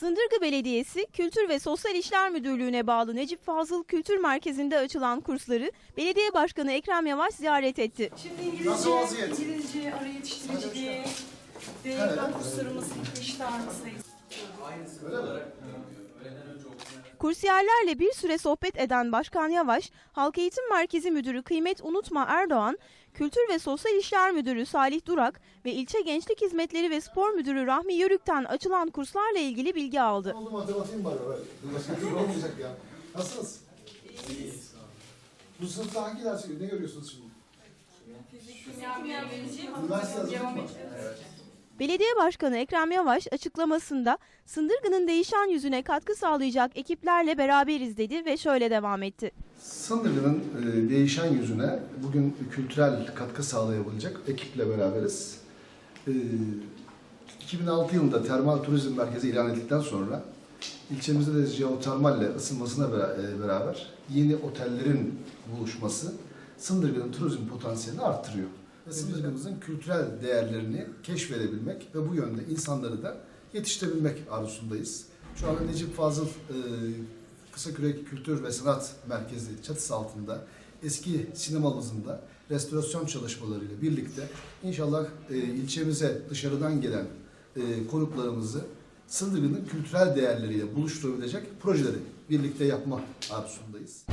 Sındırgı Belediyesi Kültür ve Sosyal İşler Müdürlüğü'ne bağlı Necip Fazıl Kültür Merkezi'nde açılan kursları Belediye Başkanı Ekrem Yavaş ziyaret etti. Şimdi İngilizce, Nasıl vaziyet? İngilizce, ara yetiştiriciliği, Evet. Kurslarımız, işte sayısı. Öyle mi? Kursiyerlerle bir süre sohbet eden Başkan Yavaş, Halk Eğitim Merkezi Müdürü Kıymet Unutma Erdoğan, Kültür ve Sosyal İşler Müdürü Salih Durak ve İlçe Gençlik Hizmetleri ve Spor Müdürü Rahmi Yörük'ten açılan kurslarla ilgili bilgi aldı. Matematiğim var olmayacak ya. Nasılsınız? İyiyiz. Bu sınıfta hangi dersi ne görüyorsunuz şimdi? Üniversite hazırlık mı? Belediye Başkanı Ekrem Yavaş açıklamasında Sındırgı'nın değişen yüzüne katkı sağlayacak ekiplerle beraberiz dedi ve şöyle devam etti. Sındırgı'nın e, değişen yüzüne bugün kültürel katkı sağlayabilecek ekiple beraberiz. E, 2006 yılında termal turizm merkezi ilan edildikten sonra ilçemizde de jeotermalle ısınmasına e, beraber yeni otellerin buluşması Sındırgı'nın turizm potansiyelini arttırıyor. Ve Sındırgı'mızın kültürel değerlerini keşfedebilmek ve bu yönde insanları da yetiştirebilmek arzusundayız. Şu anda Necip Fazıl e, Kısakürek Kültür ve Sanat Merkezi çatısı altında eski sinemamızın da restorasyon çalışmalarıyla birlikte inşallah e, ilçemize dışarıdan gelen e, konuklarımızı Sındırgı'nın kültürel değerleriyle buluşturabilecek projeleri birlikte yapma arzusundayız.